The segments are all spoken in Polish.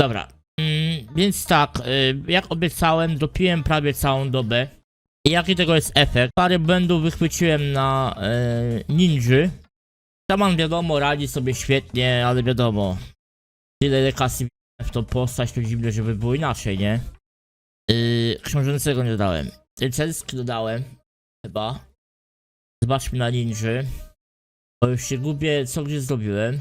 Dobra, mm, więc tak, y, jak obiecałem, dopiłem prawie całą dobę. I jaki tego jest efekt? Parę błędów wychwyciłem na y, ninży. Szaman wiadomo, radzi sobie świetnie, ale wiadomo, tyle kasy w tą postać, to dziwne, żeby było inaczej, nie? Yy, książęcego nie dodałem. Rycerski dodałem, chyba. Zobaczmy na ninży. Bo już się gubię, co gdzie zrobiłem.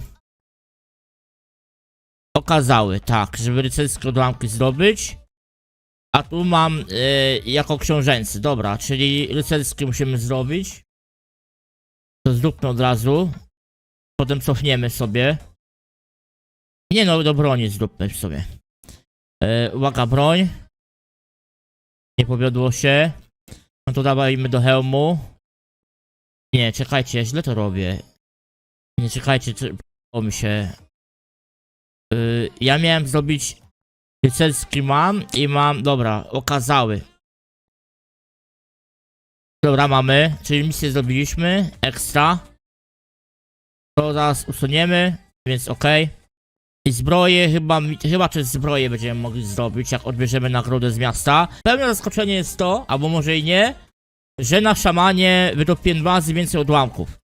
Okazały, tak, żeby rycerskie odłamki zdobyć. A tu mam yy, jako książęcy, dobra, czyli rycerskie musimy zrobić. To zróbmy od razu. Potem cofniemy sobie. Nie no, do broni zróbmy sobie. Yy, uwaga, broń. Nie powiodło się. No to dawajmy do hełmu. Nie, czekajcie, źle to robię. Nie, czekajcie, to mi się. Yy, ja miałem zrobić rycerski mam i mam, dobra, okazały. Dobra, mamy, czyli misję zrobiliśmy, ekstra. To zaraz usuniemy, więc okej. I zbroje, chyba, chyba też zbroje będziemy mogli zrobić, jak odbierzemy nagrodę z miasta. Pełne zaskoczenie jest to, albo może i nie, że na szamanie wydopiłem dwa razy więcej odłamków.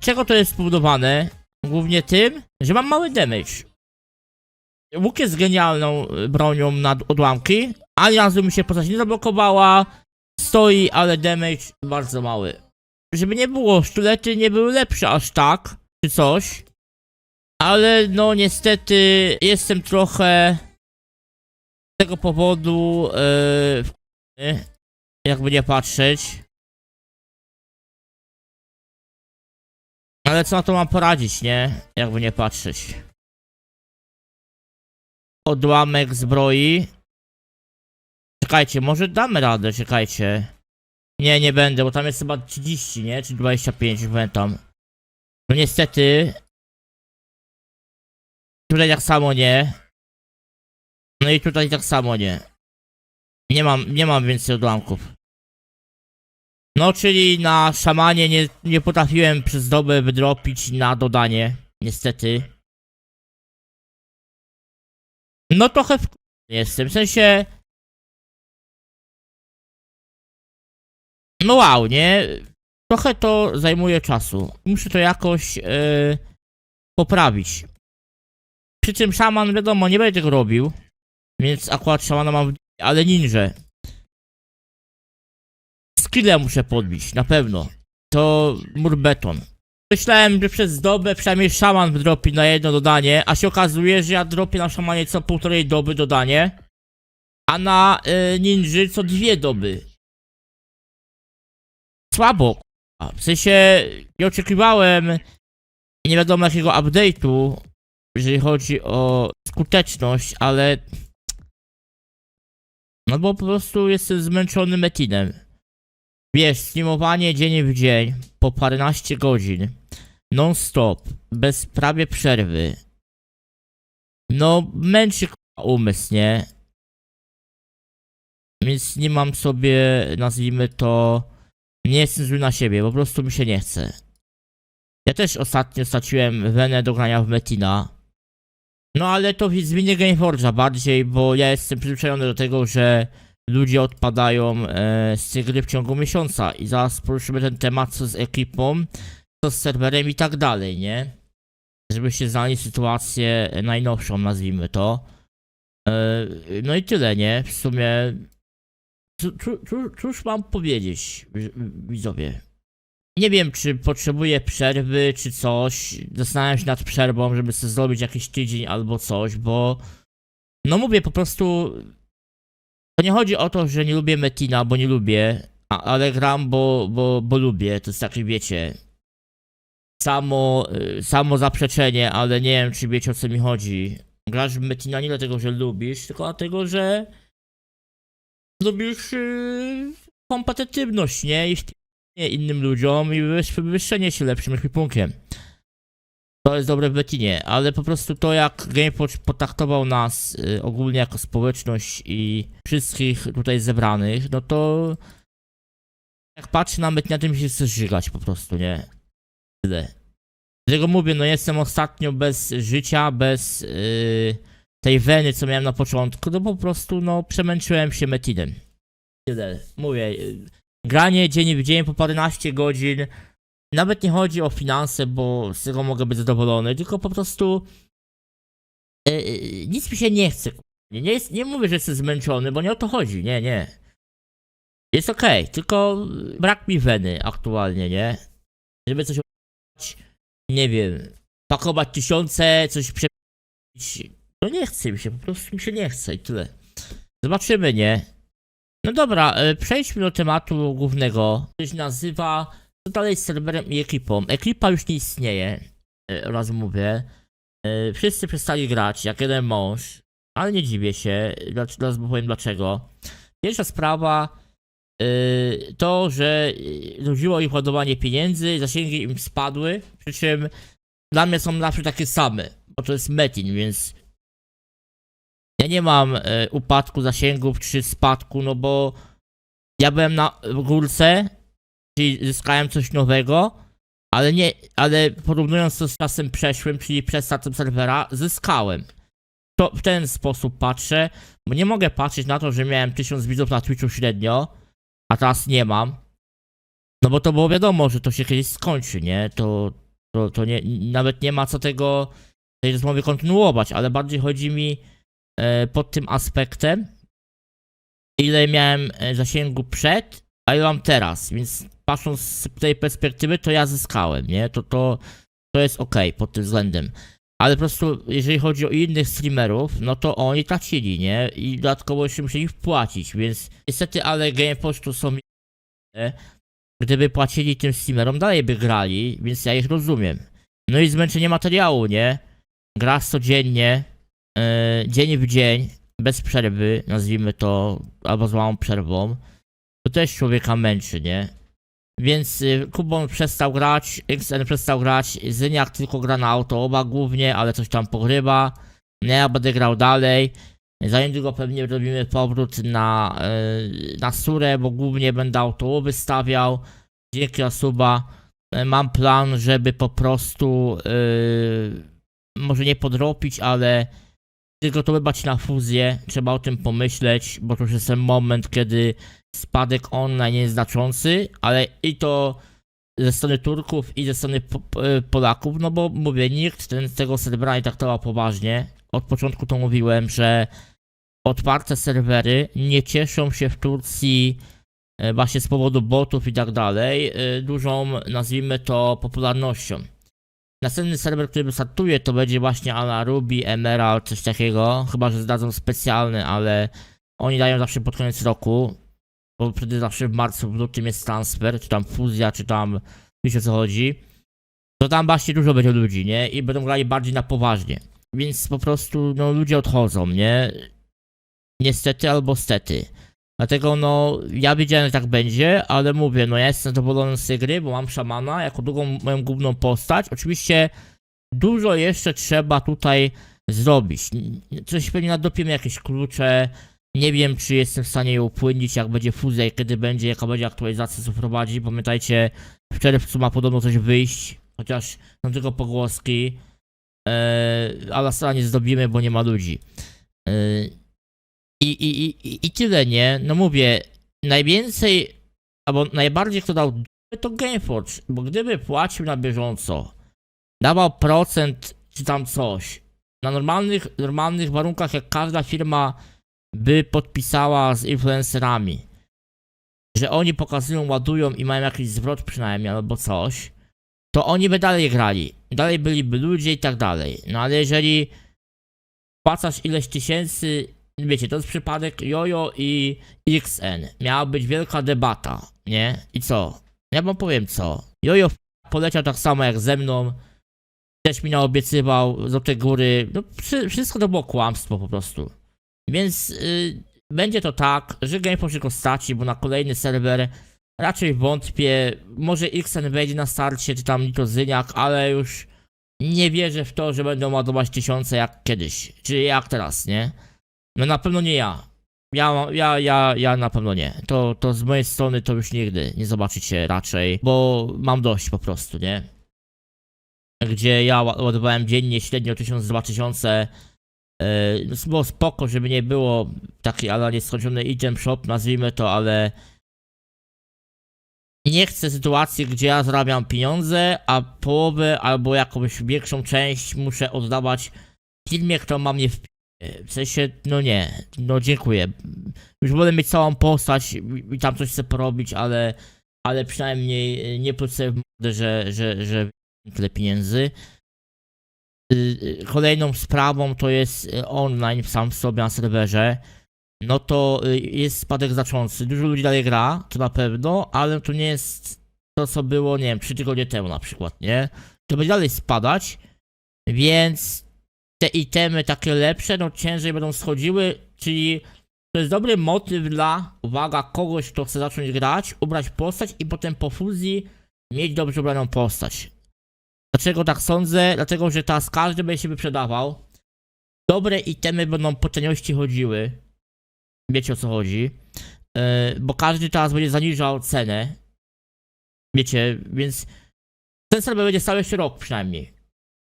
Czego to jest spowodowane? Głównie tym, że mam mały damage. Łuk jest genialną y, bronią na odłamki, ani razu mi się postać nie zablokowała, stoi, ale damage bardzo mały. Żeby nie było, sztylety nie były lepsze aż tak, czy coś. Ale no niestety jestem trochę z tego powodu yy, jakby nie patrzeć. Ale co na to mam poradzić, nie? Jakby nie patrzeć. Odłamek zbroi. Czekajcie, może damy radę, czekajcie. Nie, nie będę, bo tam jest chyba 30, nie? Czy 25, nie pamiętam. No niestety. Tutaj tak samo nie. No i tutaj tak samo nie. Nie mam, nie mam więcej odłamków. No, czyli na szamanie nie, nie potrafiłem przez dobę wydropić na dodanie. Niestety. No trochę w... jestem, w sensie... No wow, nie? Trochę to zajmuje czasu. Muszę to jakoś yy, poprawić. Przy czym szaman, wiadomo, nie będzie tego robił. Więc akurat szamana mam w... ale ninja. Skille muszę podbić, na pewno. To mur beton. Myślałem, że przez dobę przynajmniej szaman wydropi na jedno dodanie, a się okazuje, że ja dropię na szamanie co półtorej doby dodanie, a na y, ninży co dwie doby. Słabo. W sensie, nie oczekiwałem nie wiadomo jakiego update'u, jeżeli chodzi o skuteczność, ale no bo po prostu jestem zmęczony metinem. Wiesz, streamowanie dzień w dzień, po paręnaście godzin, non-stop, bez prawie przerwy. No, męczy umysł, nie? Więc nie mam sobie, nazwijmy to, nie jestem zły na siebie, po prostu mi się nie chce. Ja też ostatnio straciłem wenę do grania w Metina. No ale to z winy Gameforge'a bardziej, bo ja jestem przyzwyczajony do tego, że ludzie odpadają e, z tej gry w ciągu miesiąca i zaraz poruszymy ten temat, co z ekipą, co z serwerem i tak dalej, nie? Żebyście znali sytuację najnowszą, nazwijmy to. E, no i tyle, nie? W sumie... Cóż, mam powiedzieć, wi- widzowie? Nie wiem, czy potrzebuję przerwy, czy coś. Zastanawiam się nad przerwą, żeby sobie zrobić jakiś tydzień albo coś, bo... No mówię, po prostu to nie chodzi o to, że nie lubię Metina, bo nie lubię, ale gram, bo, bo, bo lubię. To jest takie, wiecie, samo, y, samo zaprzeczenie, ale nie wiem, czy wiecie o co mi chodzi. Grasz w Metina nie dlatego, że lubisz, tylko dlatego, że lubisz yy, kompetytywność, nie? I innym ludziom i wywyż- wywyższenie się lepszym ekwipunkiem. To jest dobre w Betinie, ale po prostu to jak GamePod potraktował nas y, ogólnie jako społeczność i wszystkich tutaj zebranych, no to jak patrzę na Betina, to mi się chce żygać po prostu, nie? Tyle. Dlatego mówię, no jestem ostatnio bez życia, bez y, tej weny, co miałem na początku, no po prostu, no, przemęczyłem się Metinem. Tyle. Mówię, y, granie dzień w dzień po paręnaście godzin, nawet nie chodzi o finanse, bo z tego mogę być zadowolony, tylko po prostu y, y, nic mi się nie chce. Nie, nie, jest, nie mówię, że jestem zmęczony, bo nie o to chodzi, nie, nie. Jest okej, tylko brak mi weny aktualnie, nie? Żeby coś nie wiem, pakować tysiące, coś przebić. No nie chce mi się, po prostu mi się nie chce i tyle. Zobaczymy, nie? No dobra, e, przejdźmy do tematu głównego. To nazywa co dalej z serwerem i ekipą. Ekipa już nie istnieje, e, raz mówię. E, Wszyscy przestali grać, jak jeden mąż, ale nie dziwię się, zaraz powiem dlaczego. Pierwsza sprawa, e, to, że e, nudziło ich ładowanie pieniędzy, zasięgi im spadły, przy czym dla mnie są zawsze takie same, bo to jest Metin, więc ja nie mam e, upadku zasięgów czy spadku, no bo ja byłem na górce, czyli zyskałem coś nowego, ale nie, ale porównując to z czasem przeszłym, czyli przed startem serwera, zyskałem. To w ten sposób patrzę, bo nie mogę patrzeć na to, że miałem 1000 widzów na Twitchu średnio, a teraz nie mam. No bo to było wiadomo, że to się kiedyś skończy, nie? To, to, to nie, nawet nie ma co tego, tej rozmowy kontynuować, ale bardziej chodzi mi e, pod tym aspektem, ile miałem e, zasięgu przed, a ile mam teraz, więc patrząc z tej perspektywy, to ja zyskałem, nie? To, to, to jest ok pod tym względem. Ale po prostu, jeżeli chodzi o innych streamerów, no to oni tracili, nie? I dodatkowo jeszcze musieli wpłacić, więc niestety, ale GamePost tu są e, gdyby płacili tym streamerom, dalej by grali, więc ja ich rozumiem. No i zmęczenie materiału, nie? Grasz codziennie, e, dzień w dzień, bez przerwy, nazwijmy to, albo z małą przerwą, to też człowieka męczy, nie? Więc y, Kubon przestał grać, XN przestał grać, Zyniak tylko gra na auto oba głównie, ale coś tam pogrywa. No ja będę grał dalej. Za niedługo pewnie robimy powrót na, y, na Surę, bo głównie będę auto wystawiał. Dzięki za suba. Y, Mam plan, żeby po prostu y, może nie podrobić, ale przygotowywać na fuzję. Trzeba o tym pomyśleć, bo to już jest ten moment, kiedy spadek online jest znaczący, ale i to ze strony Turków i ze strony po, po, Polaków, no bo mówię, nikt ten, tego serwera nie traktował poważnie. Od początku to mówiłem, że otwarte serwery nie cieszą się w Turcji e, właśnie z powodu botów i tak dalej e, dużą, nazwijmy to, popularnością. Następny serwer, który startuje, to będzie właśnie Ala Ruby, Emerald, coś takiego. Chyba, że zdadzą specjalny, ale oni dają zawsze pod koniec roku. Bo wtedy zawsze w marcu, lutym jest transfer, czy tam fuzja, czy tam wiecie o co chodzi. To tam właśnie dużo będzie ludzi, nie? I będą grali bardziej na poważnie. Więc po prostu, no, ludzie odchodzą, nie? Niestety albo stety. Dlatego, no, ja wiedziałem, że tak będzie, ale mówię, no, ja jestem zadowolony z tej gry, bo mam szamana jako drugą moją główną postać. Oczywiście dużo jeszcze trzeba tutaj zrobić. Coś pewnie nadopiemy jakieś klucze, nie wiem, czy jestem w stanie je upłynnić, jak będzie fuzja i kiedy będzie, jaka będzie aktualizacja, co wprowadzi. Pamiętajcie, w czerwcu ma podobno coś wyjść, chociaż są tylko pogłoski. Eee, Alasana nie zdobimy, bo nie ma ludzi. Eee, i, i, i, I tyle, nie? No mówię, najwięcej, albo najbardziej kto dał to Gameforge, bo gdyby płacił na bieżąco, dawał procent czy tam coś, na normalnych, normalnych warunkach, jak każda firma by podpisała z influencerami, że oni pokazują, ładują i mają jakiś zwrot przynajmniej albo coś, to oni by dalej grali. Dalej byliby ludzie i tak dalej. No ale jeżeli płacasz ileś tysięcy, wiecie, to jest przypadek Jojo i XN. Miała być wielka debata, nie? I co? Ja wam powiem co. Jojo poleciał tak samo jak ze mną. Też mi naobiecywał z tej góry. No wszy- wszystko to było kłamstwo po prostu. Więc y, będzie to tak, że GamePro się go straci, bo na kolejny serwer raczej wątpię. Może XN wejdzie na starcie, czy tam Nitrozyniak, ale już nie wierzę w to, że będą ładować tysiące jak kiedyś, czy jak teraz, nie? No na pewno nie ja. Ja, ja, ja, ja na pewno nie. To, to z mojej strony to już nigdy nie zobaczycie raczej, bo mam dość po prostu, nie? Gdzie ja ła- ładowałem dziennie średnio 1000-2000 E, no, było spoko, żeby nie było taki ala nieskończony item shop, nazwijmy to, ale nie chcę sytuacji, gdzie ja zarabiam pieniądze, a połowę albo jakąś większą część muszę oddawać firmie, która ma mnie w w sensie, no nie, no dziękuję. Już wolę mieć całą postać i- tam coś chcę porobić, ale, ale przynajmniej y, nie sobie w mordę, że, że, że tyle pieniędzy. Y, y, Kolejną sprawą to jest y, online sam w sobie na serwerze. No to jest spadek znaczący. Dużo ludzi dalej gra, to na pewno, ale to nie jest to, co było, nie wiem, 3 tygodnie temu na przykład, nie? To będzie dalej spadać, więc te itemy takie lepsze, no ciężej będą schodziły, czyli to jest dobry motyw dla, uwaga, kogoś, kto chce zacząć grać, ubrać postać i potem po fuzji mieć dobrze ubraną postać. Dlaczego tak sądzę? Dlatego, że teraz każdy będzie się wyprzedawał. Dobre itemy będą po taniości chodziły. Wiecie o co chodzi. Yy, bo każdy teraz będzie zaniżał cenę. Wiecie, więc ten serwer będzie stał jeszcze rok przynajmniej.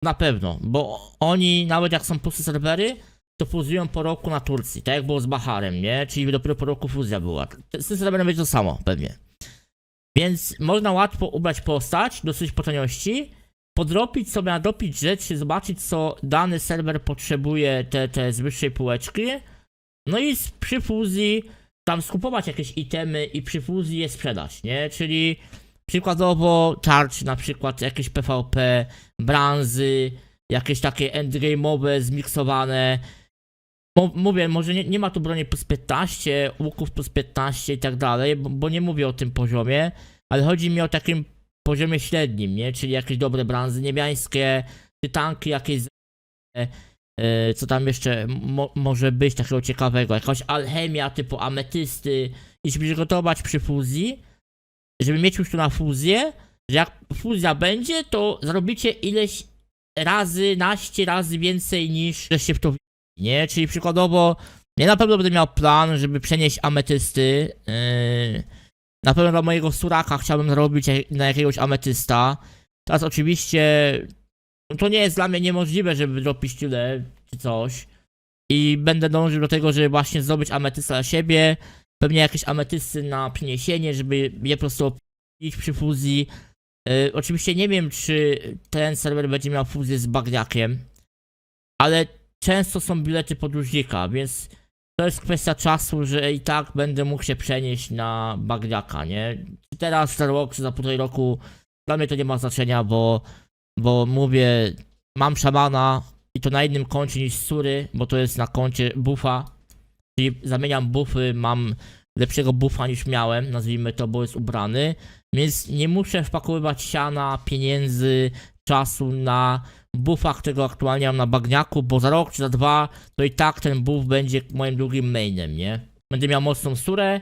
Na pewno, bo oni nawet jak są puste serwery, to fuzują po roku na Turcji, tak jak było z Baharem, nie? Czyli dopiero po roku fuzja była. Z tym serwerem będzie to samo, pewnie. Więc można łatwo ubrać postać, dosyć po taniości, podrobić sobie, nadrobić rzeczy, zobaczyć co dany serwer potrzebuje, te, te z wyższej półeczki, no i przy fuzji tam skupować jakieś itemy i przy fuzji je sprzedać, nie? Czyli przykładowo tarcz, na przykład jakieś PvP, branzy, jakieś takie endgame'owe, zmiksowane. Mówię, może nie, nie ma tu broni plus 15, łuków plus 15 i tak dalej, bo nie mówię o tym poziomie, ale chodzi mi o takim poziomie średnim, nie? Czyli jakieś dobre branzy niebiańskie, tytanki jakieś, e, e, co tam jeszcze mo- może być takiego ciekawego, jakaś alchemia typu ametysty i się przygotować przy fuzji, żeby mieć już tu na fuzję, że jak fuzja będzie, to zrobicie ileś razy, naście razy więcej niż żeście w to nie? Czyli przykładowo, ja na pewno będę miał plan, żeby przenieść ametysty. Yy, na pewno dla mojego suraka chciałbym zrobić na jakiegoś ametysta. Teraz oczywiście no to nie jest dla mnie niemożliwe, żeby dropić tyle czy coś. I będę dążył do tego, żeby właśnie zdobyć ametysta dla siebie. Pewnie jakieś ametysty na przyniesienie, żeby je po prostu opilić przy fuzji. Yy, oczywiście nie wiem, czy ten serwer będzie miał fuzję z bagniakiem, ale często są bilety podróżnika, więc to jest kwestia czasu, że i tak będę mógł się przenieść na bagniaka, nie? Teraz, rok, czy za półtorej roku, dla mnie to nie ma znaczenia, bo, bo mówię, mam szamana i to na innym koncie niż sury, bo to jest na koncie buffa, czyli zamieniam buffy, mam lepszego buffa niż miałem, nazwijmy to, bo jest ubrany, więc nie muszę wpakowywać siana, pieniędzy, czasu na buffa, którego aktualnie mam na bagniaku, bo za rok czy za dwa to i tak ten buff będzie moim drugim mainem, nie? Będę miał mocną surę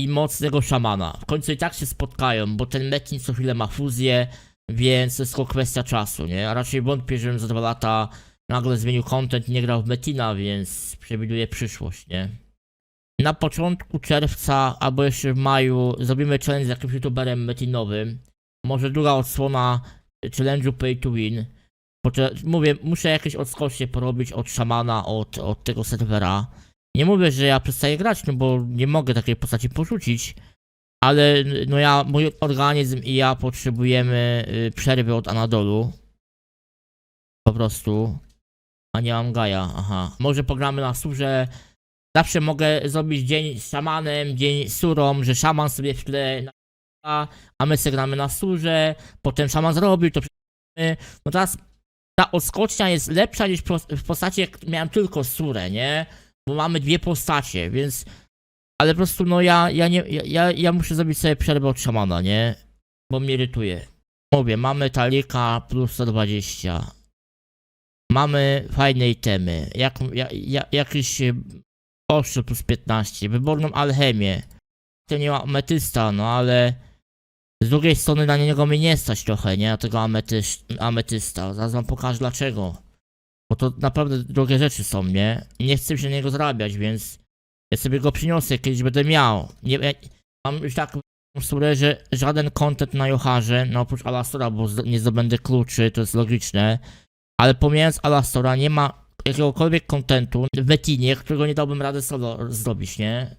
i mocnego szamana. W końcu i tak się spotkają, bo ten metin co chwilę ma fuzję, więc to jest tylko kwestia czasu, nie? A raczej wątpię, żebym za dwa lata nagle zmienił content i nie grał w metina, więc przewiduję przyszłość, nie? Na początku czerwca albo jeszcze w maju zrobimy challenge z jakimś youtuberem metinowym. Może druga odsłona challenge'u pay to win. Mówię, muszę jakieś odskocznie porobić od szamana, od, od tego serwera. Nie mówię, że ja przestaję grać, no bo nie mogę takiej postaci porzucić. Ale no ja, mój organizm i ja potrzebujemy y, przerwy od Anadolu. Po prostu. A nie mam Gaja, aha. Może pogramy na surze. Zawsze mogę zrobić dzień z szamanem, dzień z surą, że szaman sobie w tle a my sobie gramy na surze, potem szaman zrobił, to. No teraz ta odskocznia jest lepsza niż w postaci jak miałem tylko surę, nie? Bo mamy dwie postacie, więc... Ale po prostu no ja, ja nie, ja, ja, muszę zrobić sobie przerwę od szamana, nie? Bo mnie irytuje. Mówię, mamy talika plus 120. Mamy fajne itemy, jak, ja, ja, jakiś e, ostrze plus 15, wyborną alchemię. To nie ma ametysta, no ale... Z drugiej strony na niego mnie nie stać trochę, nie? Na tego ametysz, ametysta. Zaraz wam pokażę dlaczego. Bo to naprawdę drogie rzeczy są, nie? Nie chcę się na niego zarabiać, więc ja sobie go przyniosę, kiedyś będę miał. Nie, ja, mam już tak surę, że żaden content na Joharze, no oprócz Alastora, bo nie zdobędę kluczy, to jest logiczne. Ale pomijając Alastora, nie ma jakiegokolwiek kontentu w Metinie, którego nie dałbym rady solo zrobić, nie?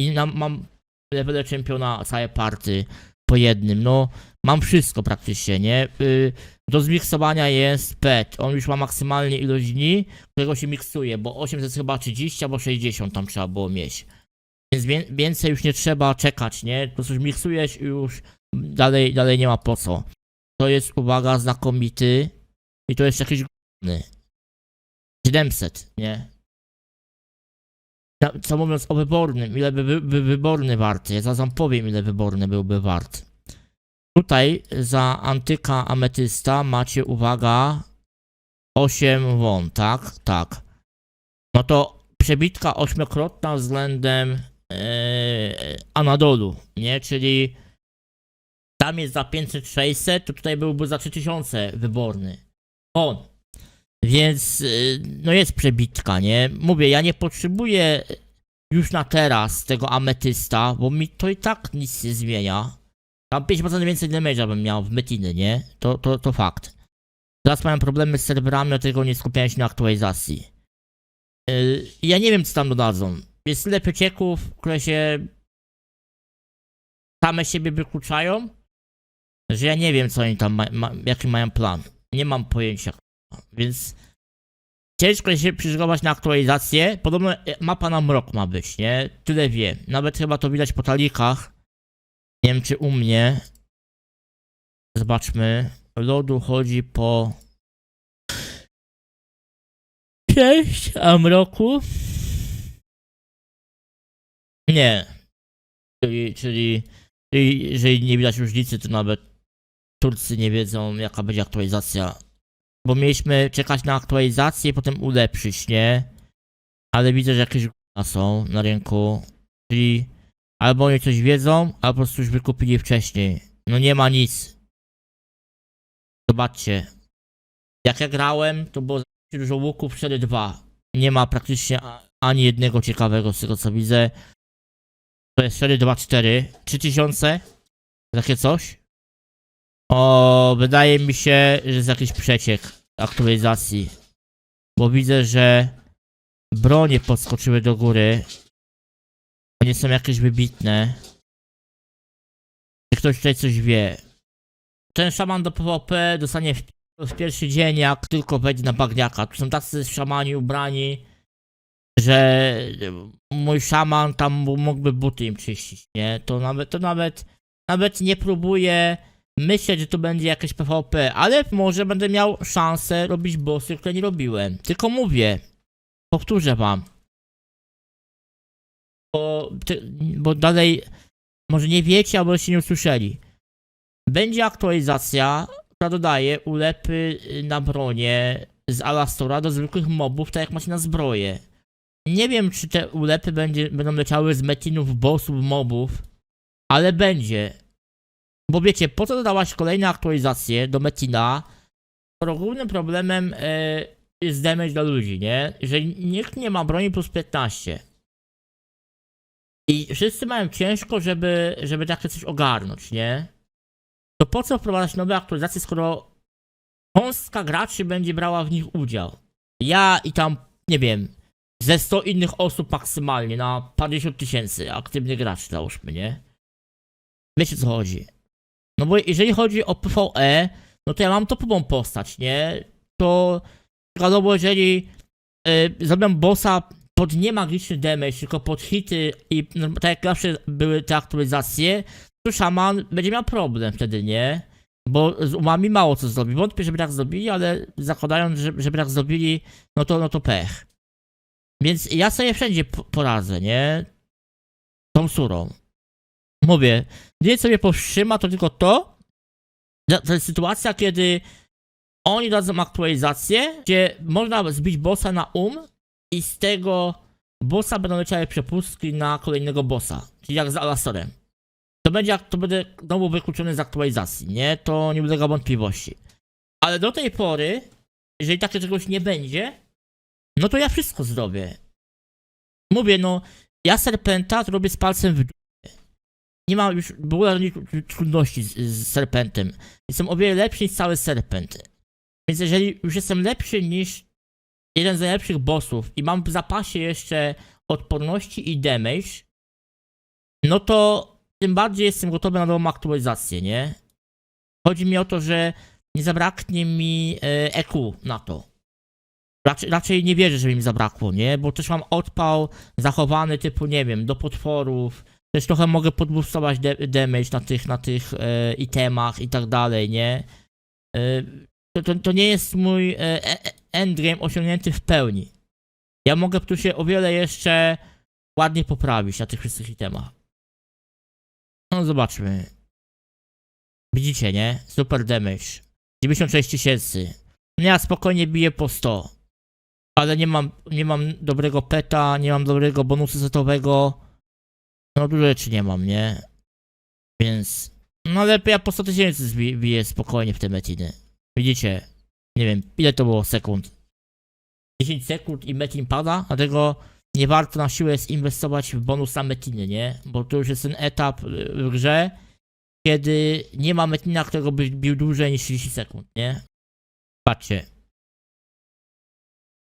I nam, mam levele czempiona, całe party po jednym, no mam wszystko praktycznie, nie? Y, do zmiksowania jest pet, on już ma maksymalnie ilość dni, którego się miksuje, bo 800 chyba 30 albo 60 tam trzeba było mieć. Więc więcej już nie trzeba czekać, nie? Po prostu miksujesz i już dalej, dalej nie ma po co. To jest, uwaga, znakomity i to jest jakiś g***ny. 700, nie? Co mówiąc o wybornym, ile by, by, wyborny wart? Ja zaraz powiem, ile wyborny byłby wart. Tutaj za antyka ametysta macie, uwaga, 8 won, tak? Tak. No to przebitka ośmiokrotna względem e, Anadolu, nie? Czyli tam jest za 500-600, to tutaj byłby za 3000 wyborny. On. Więc y, no jest przebitka, nie? Mówię, ja nie potrzebuję już na teraz tego ametysta, bo mi to i tak nic nie zmienia. Tam 5% więcej damage'a bym miał w metiny, nie? To, to, to fakt. Teraz mają problemy z serwerami, dlatego nie skupiałem się na aktualizacji. Yy, ja nie wiem, co tam dodadzą. Jest tyle przecieków, które się same siebie wykluczają, że ja nie wiem, co oni tam ma, ma, jaki mają plan. Nie mam pojęcia. Więc ciężko się przygotować na aktualizację. Podobno e, mapa na mrok ma być, nie? Tyle wiem. Nawet chyba to widać po talikach. Nie wiem, czy u mnie. Zobaczmy. Lodu chodzi po 6, a mroku? Nie. Czyli, czyli, czyli jeżeli nie widać różnicy, to nawet Turcy nie wiedzą, jaka będzie aktualizacja. Bo mieliśmy czekać na aktualizację i potem ulepszyć, nie? Ale widzę, że jakieś g***a są na rynku. Czyli albo oni coś wiedzą, albo po prostu już wykupili wcześniej. No nie ma nic. Zobaczcie. Jak ja grałem, to było dużo łuków 4-2. Nie ma praktycznie ani jednego ciekawego z tego co widzę. To jest 4-2-4. 3000? Takie coś? O, wydaje mi się, że jest jakiś przeciek aktualizacji. Bo widzę, że bronie podskoczyły do góry. Nie są jakieś wybitne. Czy ktoś tutaj coś wie? Ten szaman do PvP dostanie w, w pierwszy dzień, jak tylko wejdzie na bagniaka. Tu są tacy szamani ubrani, że mój szaman tam mógłby buty im czyścić, nie? To nawet, to nawet, nawet nie próbuję myśleć, że to będzie jakieś PvP, ale może będę miał szansę robić bossy, które nie robiłem. Tylko mówię, powtórzę wam. Bo, bo dalej, może nie wiecie, albo się nie usłyszeli. Będzie aktualizacja, która dodaje ulepy na bronię z Alastora do zwykłych mobów, tak jak macie na zbroję. Nie wiem, czy te ulepy będzie, będą leciały z metinów, bossów, mobów, ale będzie. Bo wiecie, po co dodałaś kolejne aktualizacje do Metina, skoro głównym problemem e, jest damage dla ludzi, nie? Że nikt nie ma broni plus 15. I wszyscy mają ciężko, żeby, żeby takie coś ogarnąć, nie? To po co wprowadzać nowe aktualizacje, skoro cząstka graczy będzie brała w nich udział? Ja i tam, nie wiem, ze 100 innych osób maksymalnie na 50 tysięcy aktywnych graczy, załóżmy, nie? Wiecie co chodzi. No bo jeżeli chodzi o PvE, no to ja mam topową postać, nie? To przykładowo jeżeli y, zrobię bossa pod niemagiczny damage, tylko pod hity i no, tak jak zawsze były te aktualizacje, to szaman będzie miał problem wtedy, nie? Bo z umami mało co zrobi. Wątpię, żeby tak zrobili, ale zakładając, że, żeby tak zrobili, no to, no to pech. Więc ja sobie wszędzie po- poradzę, nie? Tą surą. Mówię, gdzie sobie powstrzyma to tylko to, że to jest sytuacja, kiedy oni dadzą aktualizację, gdzie można zbić bossa na um i z tego bossa będą leciały przepustki na kolejnego bossa, czyli jak z Alastorem. To będzie, to będę znowu wykluczony z aktualizacji, nie? To nie ulega wątpliwości. Ale do tej pory, jeżeli takie czegoś nie będzie, no to ja wszystko zrobię. Mówię, no, ja serpenta zrobię z palcem w nie ma już ogóle żadnych trudności z, z serpentem. Jestem o wiele lepszy niż cały serpent. Więc jeżeli już jestem lepszy niż jeden z najlepszych bossów i mam w zapasie jeszcze odporności i damage, no to tym bardziej jestem gotowy na nową aktualizację, nie? Chodzi mi o to, że nie zabraknie mi e, EQ na to. Raczej, raczej nie wierzę, żeby mi zabrakło, nie? Bo też mam odpał zachowany typu, nie wiem, do potworów. Też trochę mogę podboostować damage na tych, na tych e, itemach i tak dalej, nie? E, to, to, to nie jest mój e, e, e- endgame osiągnięty w pełni. Ja mogę tu się o wiele jeszcze ładnie poprawić na tych wszystkich itemach. No zobaczmy. Widzicie, nie? Super damage. 96 tysięcy. No ja spokojnie biję po 100. Ale nie mam, nie mam dobrego peta, nie mam dobrego bonusu setowego. No dużo rzeczy nie mam, nie? Więc... No ale ja po 100 tysięcy zbi- biję spokojnie w te metiny. Widzicie? Nie wiem, ile to było sekund? 10 sekund i metin pada, dlatego nie warto na siłę jest inwestować w bonus na metiny, nie? Bo to już jest ten etap y, w grze, kiedy nie ma metina, którego byś bił dłużej niż 30 sekund, nie? Patrzcie.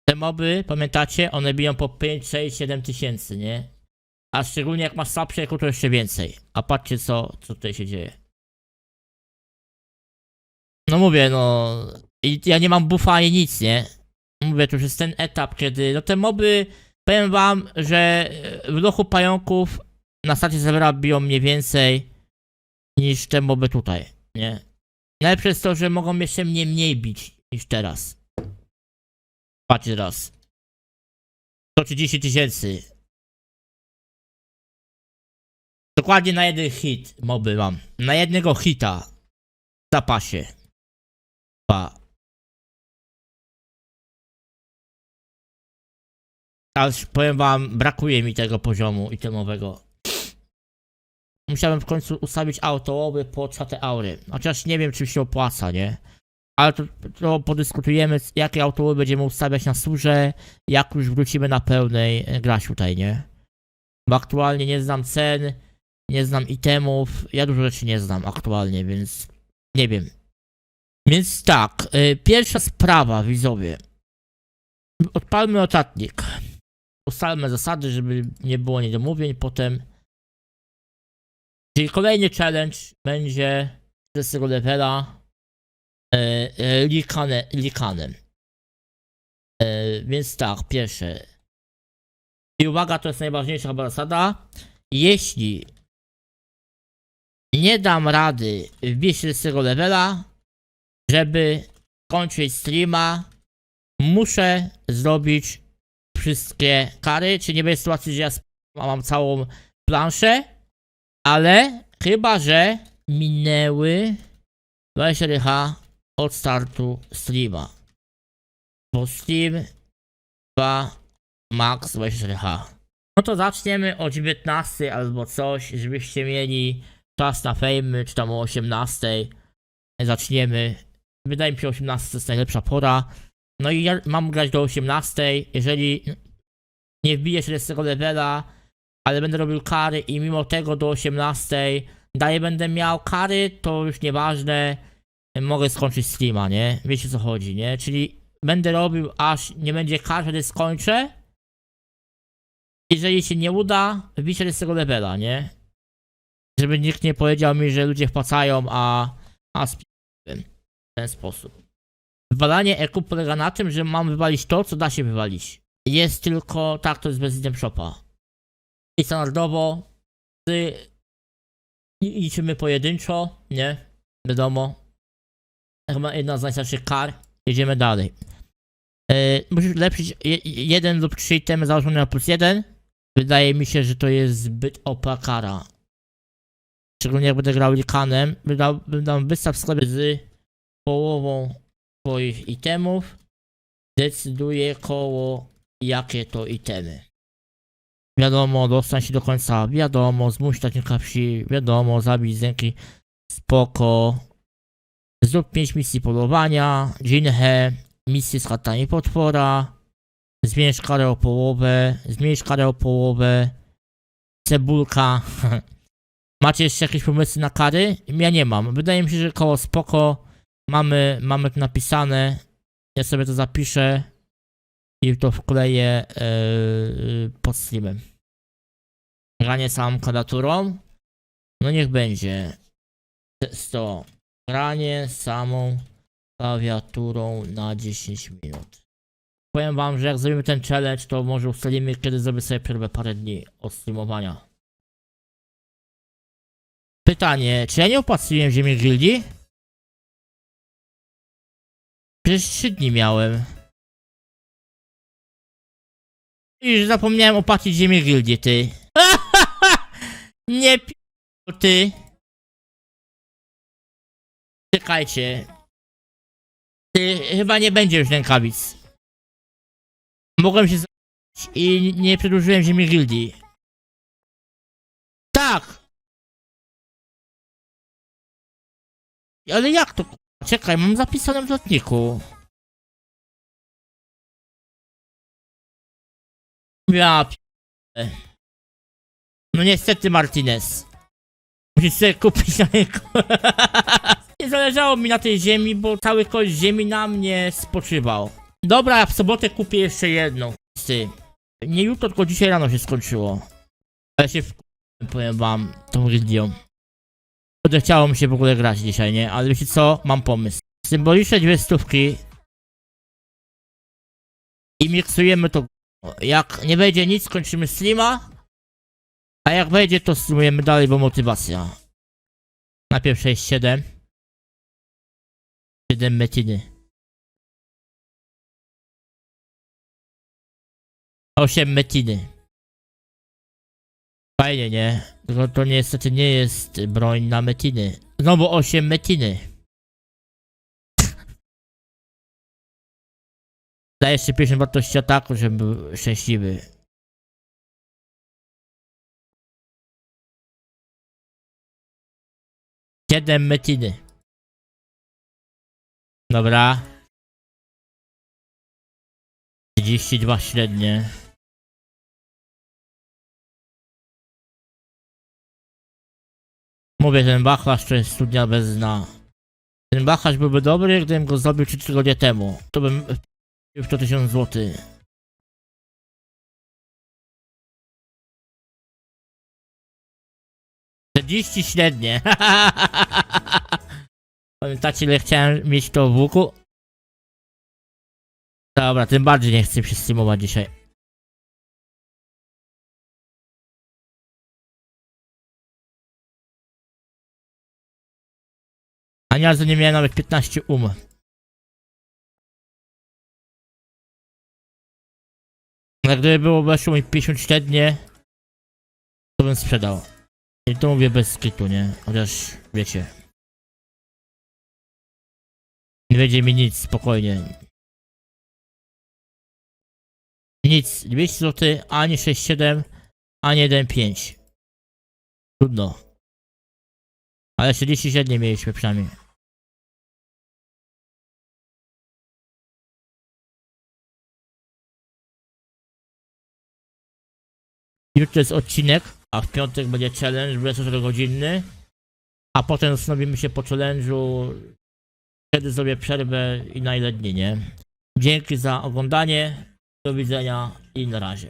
Te moby, pamiętacie, one biją po 5, 6, 7 tysięcy, nie? A szczególnie jak masz słabsze to jeszcze więcej. A patrzcie co, co tutaj się dzieje. No mówię, no... I ja nie mam buffa ani nic, nie? Mówię, to już jest ten etap, kiedy... No te moby, powiem wam, że w lochu pająków na stacie serwera biją mniej więcej niż te moby tutaj, nie? Najlepsze jest to, że mogą jeszcze mnie mniej bić niż teraz. Patrzcie raz. 130 tysięcy. Dokładnie na jeden hit moby mam. Na jednego hita. W zapasie. Pa. Aż powiem wam, brakuje mi tego poziomu itemowego. Musiałem w końcu ustawić autołowy po czate aury. Chociaż nie wiem, czy się opłaca, nie? Ale to, to podyskutujemy, jakie autołowy będziemy ustawiać na surze, jak już wrócimy na pełnej e, grać tutaj, nie? Bo aktualnie nie znam cen, nie znam itemów, ja dużo rzeczy nie znam aktualnie, więc nie wiem. Więc tak, y, pierwsza sprawa, widzowie. Odpalmy notatnik. Ustalmy zasady, żeby nie było niedomówień potem. Czyli kolejny challenge będzie z tego levela e, e, likane, likanem. E, więc tak, pierwsze. I uwaga, to jest najważniejsza zasada. Jeśli nie dam rady wbić się z tego levela, żeby kończyć streama, muszę zrobić wszystkie kary, czy nie będzie sytuacji, że ja mam całą planszę, ale chyba, że minęły 24H od startu streama. Bo stream 2 max 24H. No to zaczniemy o 19 albo coś, żebyście mieli czas na fejmy, czy tam o 18. Zaczniemy. Wydaje mi się, 18 to jest najlepsza pora. No i ja mam grać do 18. Jeżeli nie wbiję się z tego levela, ale będę robił kary i mimo tego do 18 dalej będę miał kary, to już nieważne. Mogę skończyć streama, nie? Wiecie co chodzi, nie? Czyli będę robił aż nie będzie kar, wtedy skończę. Jeżeli się nie uda, z tego levela, nie? Żeby nikt nie powiedział mi, że ludzie wpłacają, a, a spiłem. W ten sposób. Wywalanie EQ polega na tym, że mam wywalić to, co da się wywalić. Jest tylko, tak, to jest bez shopa. I standardowo, i- liczymy pojedynczo, nie? Wiadomo. Chyba jedna z najstarszych kar. Jedziemy dalej. E, musisz ulepszyć je, jeden lub trzy itemy założone na plus jeden. Wydaje mi się, że to jest zbyt OP kara. Szczególnie jak będę grał likanem. Wydał- Wydam wystaw w sklepie z połową twoich itemów. Decyduje koło jakie to itemy. Wiadomo, dostań się do końca. Wiadomo, zmuś takiego wsi. Wiadomo, zabij zenki. Spoko. Zrób 5 misji polowania. Jinhe. Misję z chatami potwora. Zmniejsz karę o połowę. Zmniejsz karę o połowę. Cebulka. Macie jeszcze jakieś pomysły na kary? Ja nie mam. Wydaje mi się, że koło spoko. Mamy, mamy to napisane. Ja sobie to zapiszę. i to wkleję yy, pod streamem. Granie samą klawiaturą. No niech będzie. 100. Granie samą klawiaturą na 10 minut. Powiem wam, że jak zrobimy ten challenge, to może ustalimy, kiedy zrobię sobie przerwę parę dni od streamowania. Pytanie, czy ja nie opłaciłem ziemi gildii? Przecież 3 dni miałem. Już zapomniałem opłacić ziemię gildii, ty. nie pi... ty. Czekajcie. Ty, chyba nie będzie już rękawic. Mogłem się z... i nie przedłużyłem ziemi gildii. Tak! Ale jak to? k***a? Czekaj, mam zapisane w lotniku. Ja p... No niestety Martinez. Musisz sobie kupić na rynku. Nie zależało mi na tej ziemi, bo cały kość ziemi na mnie spoczywał. Dobra, ja w sobotę kupię jeszcze jedną. Ty. Nie jutro, tylko dzisiaj rano się skończyło. Ale się w... powiem wam, tą gildią. Kurde, chciało mi się w ogóle grać dzisiaj, nie? Ale wiecie co? Mam pomysł. Symboliczne dwie stówki. I miksujemy to. Jak nie wejdzie nic, kończymy streama. A jak wejdzie, to streamujemy dalej, bo motywacja. Najpierw 6, 7. 7 metiny. 8 metiny. Fajnie, nie? Tylko to niestety nie jest broń na metiny. Znowu 8 metiny. Daję jeszcze 50 wartości ataku, żebym był szczęśliwy. Siedem metiny. Dobra. 32 średnie. Mówię, ten wachlarz to jest studnia bez dna. Ten wachlarz byłby dobry, gdybym go zrobił 3 tygodnie temu. To bym w to 1000 zł. Czterdzieści średnie. Pamiętacie ile chciałem mieć to w łuku? Dobra, tym bardziej nie chcę się streamować dzisiaj. Ani razu nie miałem nawet 15 um. Jak gdyby było weszło mi 50 średnie, to bym sprzedał. I to mówię bez skitu, nie? Chociaż, wiecie. Nie będzie mi nic, spokojnie. Nic, 200 zł, ani 6,7, ani 1,5. Trudno. Ale 30 średnie mieliśmy przynajmniej. Jutro jest odcinek, a w piątek będzie challenge 24 godzinny. A potem zastanowimy się po challenge'u, kiedy zrobię przerwę i na ile dni, nie? Dzięki za oglądanie, do widzenia i na razie.